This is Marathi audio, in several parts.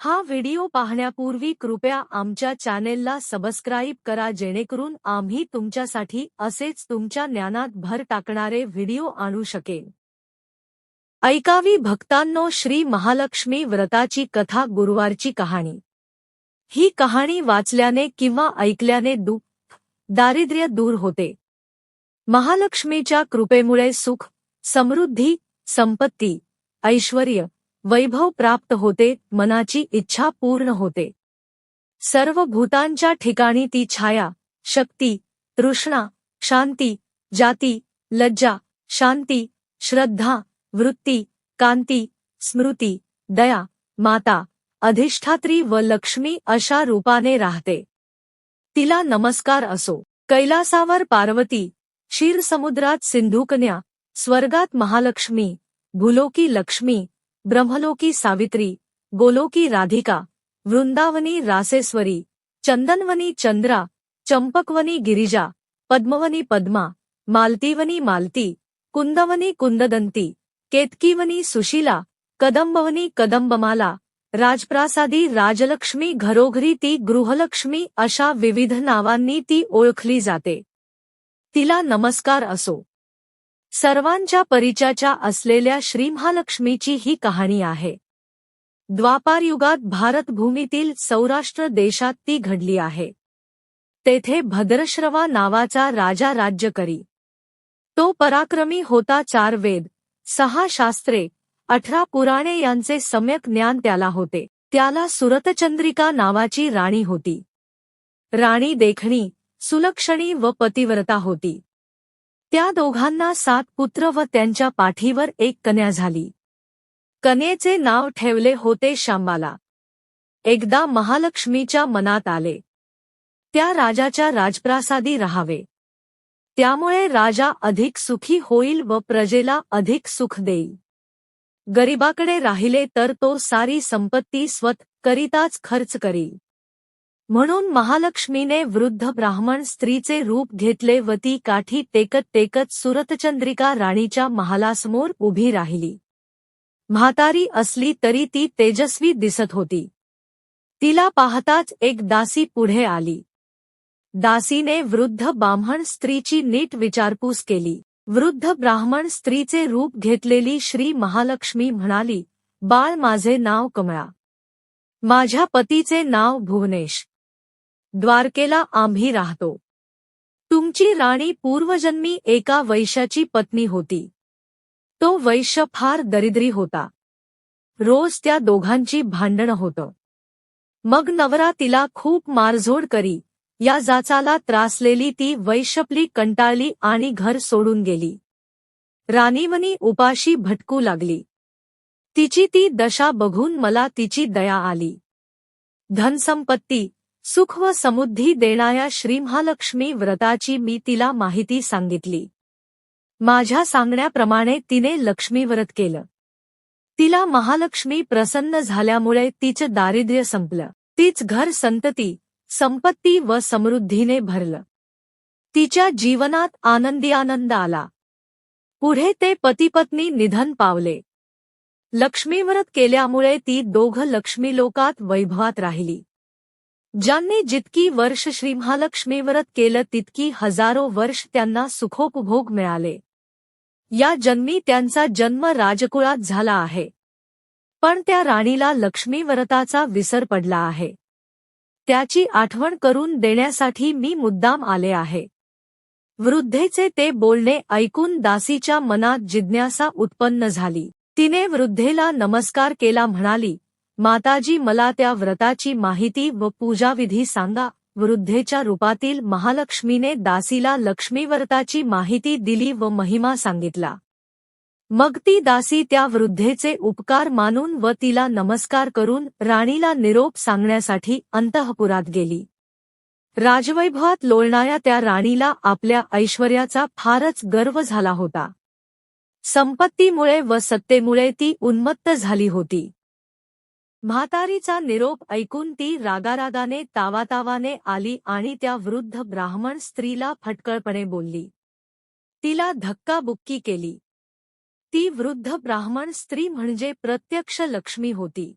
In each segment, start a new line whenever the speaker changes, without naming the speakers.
हा व्हिडिओ पाहण्यापूर्वी कृपया आमच्या चॅनेलला सबस्क्राईब करा जेणेकरून आम्ही तुमच्यासाठी असेच तुमच्या ज्ञानात भर टाकणारे व्हिडिओ आणू शकेन. ऐकावी भक्तांनो श्री महालक्ष्मी व्रताची कथा गुरुवारची कहाणी. ही कहाणी वाचल्याने किंवा ऐकल्याने दुःख दारिद्र्य दूर होते. महालक्ष्मीच्या कृपेमुळे सुख समृद्धी संपत्ती ऐश्वर्य वैभव प्राप्त होते, मनाची इच्छा पूर्ण होते. सर्व भूतांच्या ठिकाणी ती छाया, शक्ती, तृष्णा, शांती, जाती, लज्जा, शांती, श्रद्धा, वृत्ती, कांती, स्मृती, दया, माता, अधिष्ठात्री व लक्ष्मी अशा रूपाने राहते. तिला नमस्कार असो. कैलासावर पार्वती, क्षीरसमुद्रात सिंधुकन्या, स्वर्गात महालक्ष्मी, भूलोकी लक्ष्मी ब्रह्मलोकी सावित्री, गोलोकी राधिका, वृंदावनी रासेश्वरी, चंदनवनी चंद्रा, चंपकवनी गिरिजा, पद्मवनी पद्मा, मालतीवनी मालती, कुंदवनी कुंददंती, केतकीवनी सुशीला, कदंबवनी कदंबमाला, राजप्रासादी राजलक्ष्मी घरोघरी ती गृहलक्ष्मी अशा विविध नावांनी ती ओळखली जाते. तिला नमस्कार असो. सर्वांच्या परिचयाच्या असलेल्या श्रीमहालक्ष्मीची ही कहाणी आहे. द्वापारयुगात भारतभूमीतील सौराष्ट्र देशात ती घडली आहे. तेथे भद्रश्रवा नावाचा राजा राज्य करी तो पराक्रमी होता चार वेद सहा शास्त्रे अठरा पुराणे यांचे सम्यक ज्ञान त्याला होते. त्याला सुरतचंद्रिका नावाची राणी होती. राणी देखणी सुलक्षणी व पतिव्रता होती. त्या दोघांना सात पुत्र व त्यांच्या पाठीवर एक कन्या झाली. कनेचे नाव ठेवले होते शांबाला एकदा महालक्ष्मीच्या मनात आले. त्या राजाच्या राजप्रासादी राहावे. त्यामुळे राजा अधिक सुखी होईल व प्रजेला अधिक सुख देईल. गरिबाकडे राहिले तर तो सारी संपत्ती स्वत करिताच खर्च करील. म्हणून महालक्ष्मीने वृद्ध ब्राह्मण स्त्रीचे रूप घेतले व ती काठी टेकत टेकत सुरतचंद्रिका राणीच्या महालासमोर उभी राहिली. म्हातारी असली तरी ती तेजस्वी दिसत होती. तिला पाहताच एक दासी पुढे आली. दासीने वृद्ध ब्राह्मण स्त्रीची नीट विचारपूस केली. वृद्ध ब्राह्मण स्त्रीचे रूप घेतलेली श्री महालक्ष्मी म्हणाली बाळ माझे नाव कमळा. माझ्या पतीचे नाव भुवनेश. द्वारकेला आम्ही राहतो. तुमची राणी पूर्वजन्मी एका वैश्याची पत्नी होती. तो वैश्य फार दरिद्री होता. रोज त्या दोघांची भांडणं होतं. मग नवरा तिला खूप मारझोड करी या जाचाला त्रासलेली ती वैश्यपली कंटाळली आणि घर सोडून गेली. राणीमनी उपाशी भटकू लागली. तिची ती दशा बघून मला तिची दया आली. धनसंपत्ती सुख व समुद्धी देणाऱ्या श्रीमहालक्ष्मी व्रताची मी तिला माहिती सांगितली. माझ्या सांगण्याप्रमाणे तिने लक्ष्मीव्रत केलं. तिला महालक्ष्मी प्रसन्न झाल्यामुळे तिचं दारिद्र्य संपलं. तीच घर संतती संपत्ती व समृद्धीने भरलं. तिच्या जीवनात आनंदी आनंद आला. पुढे ते पतीपत्नी निधन पावले. लक्ष्मीव्रत केल्यामुळे ती दोघं लक्ष्मीलोकात वैभवात राहिली. ज्यांनी जितकी वर्ष श्रीमहालक्ष्मीव्रत केलं तितकी हजारो वर्ष त्यांना सुखोपभोग मिळाले. या जन्मी त्यांचा जन्म राजकुळात झाला आहे. पण त्या राणीला लक्ष्मीव्रताचा विसर पडला आहे. त्याची आठवण करून देण्यासाठी मी मुद्दाम आले आहे. वृद्धेचे ते बोलणे ऐकून दासीच्या मनात जिज्ञासा उत्पन्न झाली. तिने वृद्धेला नमस्कार केला म्हणाली माताजी मला त्या व्रताची माहिती व पूजाविधी सांगा. वृद्धेच्या रूपातील महालक्ष्मीने दासीला लक्ष्मीव्रताची माहिती दिली व महिमा सांगितला. मग ती दासी त्या वृद्धेचे उपकार मानून व तिला नमस्कार करून राणीला निरोप सांगण्यासाठी अंतःपुरात गेली. राजवैभवात लोळणाऱ्या त्या राणीला आपल्या ऐश्वर्याचा फारच गर्व झाला होता. संपत्तीमुळे व सत्तेमुळे ती उन्मत्त झाली होती. म्हातारीचा निरोप ऐकून ती रागारागाने तावातावाने आली आणि त्या वृद्ध ब्राह्मण स्त्रीला फटकळपणे बोलली. तिला धक्काबुक्की केली. ती वृद्ध ब्राह्मण स्त्री म्हणजे प्रत्यक्ष लक्ष्मी होती.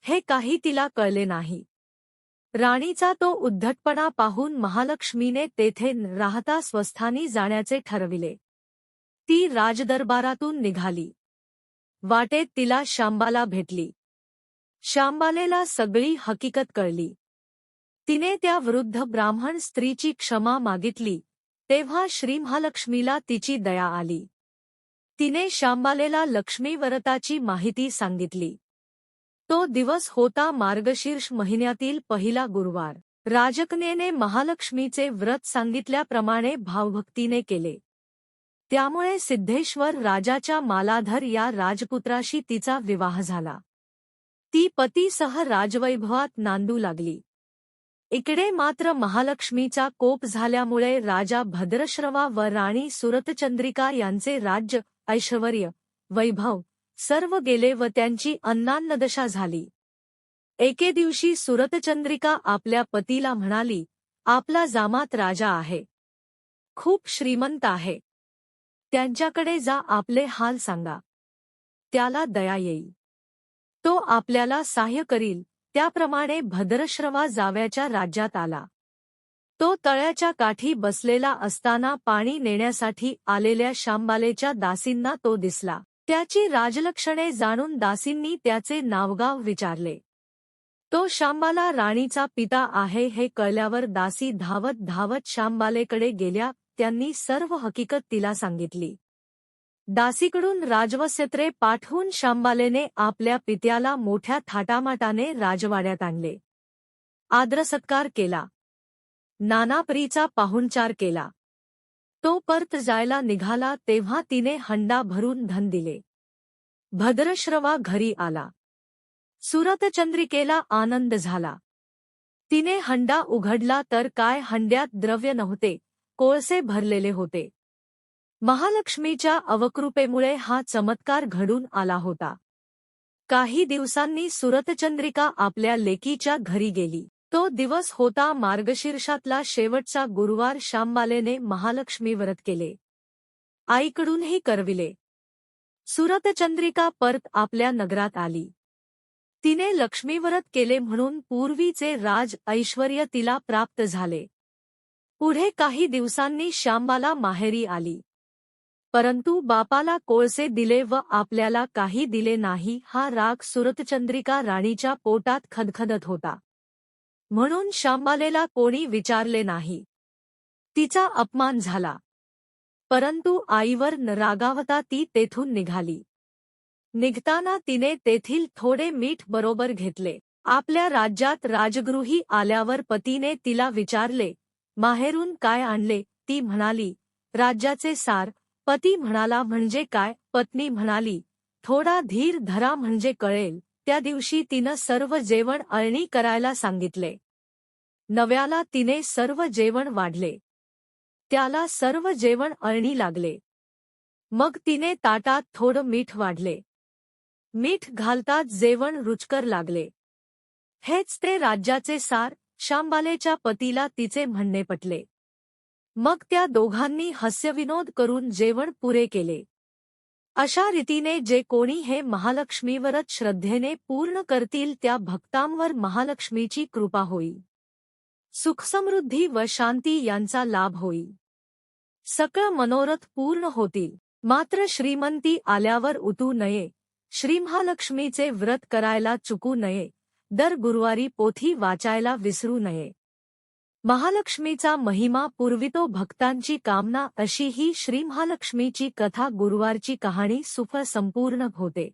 हे काही तिला कळले नाही. राणीचा तो उद्धटपणा पाहून महालक्ष्मीने तेथे राहता स्वस्थानी जाण्याचे ठरविले. ती राजदरबारातून निघाली. वाटेत तिला शांबाला भेटली. श्यामबालेला सगळी हकीकत कळली. तिने त्या वृद्ध ब्राह्मण स्त्रीची क्षमा मागितली तेव्हा श्रीमहालक्ष्मीला तिची दया आली. तिने श्यामबालेला लक्ष्मीव्रताची माहिती सांगितली. तो दिवस होता मार्गशीर्ष महिन्यातील पहिला गुरुवार. राजकनेने महालक्ष्मीचे व्रत सांगितल्याप्रमाणे भावभक्तीने केले. त्यामुळे सिद्धेश्वर राजाच्या मालाधर या राजपुत्राशी तिचा विवाह झाला. ती पतीसह राजवैभवात नांदू लागली. इकडे मात्र महालक्ष्मीचा कोप झाल्यामुळे राजा भद्रश्रवा व राणी सुरतचंद्रिका यांचे राज्य ऐश्वर्य वैभव सर्व गेले व त्यांची अन्नान्नदशा झाली. एके दिवशी सुरतचंद्रिका आपल्या पतीला म्हणाली आपला जामात राजा आहे. खूप श्रीमंत आहे. त्यांच्याकडे जा आपले हाल सांगा. त्याला दया येईल तो आपल्याला साह्य करील. त्याप्रमाणे भद्रश्रवा जाव्याच्या राज्यात आला. तो तळ्याच्या काठी बसलेला असताना पाणी नेण्यासाठी आलेल्या शांबालेच्या दासींना तो दिसला. त्याची राजलक्षणे जाणून दासींनी त्याचे नावगाव विचारले. तो शांबाला राणीचा पिता आहे हे कळल्यावर दासी धावत धावत शांबालेकडे गेल्या. त्यांनी सर्व हकीकत तिला सांगितली. दासीकडून राजवस्यत्रे पाठवून शांबालेने आपल्या पित्याला मोठ्या थाटामाटाने राजवाड्यात आणले. आद्रसत्कार केला. नानापरीचा पाहुणचार केला. तो परत जायला निघाला तेव्हा तिने हंडा भरून धन दिले. भद्रश्रवा घरी आला. सुरतचंद्रिकेला आनंद झाला. तिने हंडा उघडला तर काय हंड्यात द्रव्य नव्हते कोळसे भरलेले होते. महालक्ष्मीच्या अवकृपेमुळे हा चमत्कार घडून आला होता. काही दिवसांनी सुरतचंद्रिका आपल्या लेकीच्या घरी गेली. तो दिवस होता मार्गशीर्षातला शेवटचा गुरुवार श्यामबालेने महालक्ष्मी व्रत केले. आईकडूनही करविले. सुरतचंद्रिका परत आपल्या नगरात आली. तिने लक्ष्मीव्रत केले म्हणून पूर्वीचे राज ऐश्वर्य तिला प्राप्त झाले. पुढे काही दिवसांनी श्यामबाला माहेरी आली. परंतु बापाला कोळसे दिले व आपल्याला काही दिले नाही हा राग सुरतचंद्रिका राणीच्या पोटात खदखदत होता. म्हणून शांबालेला कोणी विचारले नाही. तिचा अपमान झाला. परंतु आईवर न रागावता ती तेथून निघाली. निघताना तिने तेथील थोडे मीठ बरोबर घेतले. आपल्या राज्यात राजगृही आल्यावर पतीने तिला विचारले माहेरून काय आणले? ती म्हणाली राज्याचे सार पती म्हणाला म्हणजे काय? पत्नी म्हणाली थोडा धीर धरा म्हणजे कळेल. त्या दिवशी तिनं सर्व जेवण अळणी करायला सांगितले. नव्याला तिने सर्व जेवण वाढले. त्याला सर्व जेवण अळणी लागले. मग तिने ताटात थोडं मीठ वाढले. मीठ घालतात जेवण रुचकर लागले. हेच ते राज्याचे सार शांबालेच्या पतीला तिचे म्हणणे पटले. मग त्या दोघांनी हास्यविनोद करून जेवण पुरे केले. अशा रीतीने जे कोणी हे महालक्ष्मीवरच श्रद्धेने पूर्ण करतील त्या भक्तांवर महालक्ष्मीची कृपा होई. सुखसमृद्धी व शांती यांचा लाभ होई. सकळ मनोरथ पूर्ण होतील. मात्र श्रीमंती आल्यावर उतू नये. श्रीमहालक्ष्मीचे व्रत करायला चुकू नये. दर गुरुवारी पोथी वाचायला विसरू नये. महालक्ष्मीचा महिमा पूर्वितो भक्तांची कामना अशी ही श्रीमहालक्ष्मीची कथा गुरुवारची कहाणी सुफ संपूर्ण होते.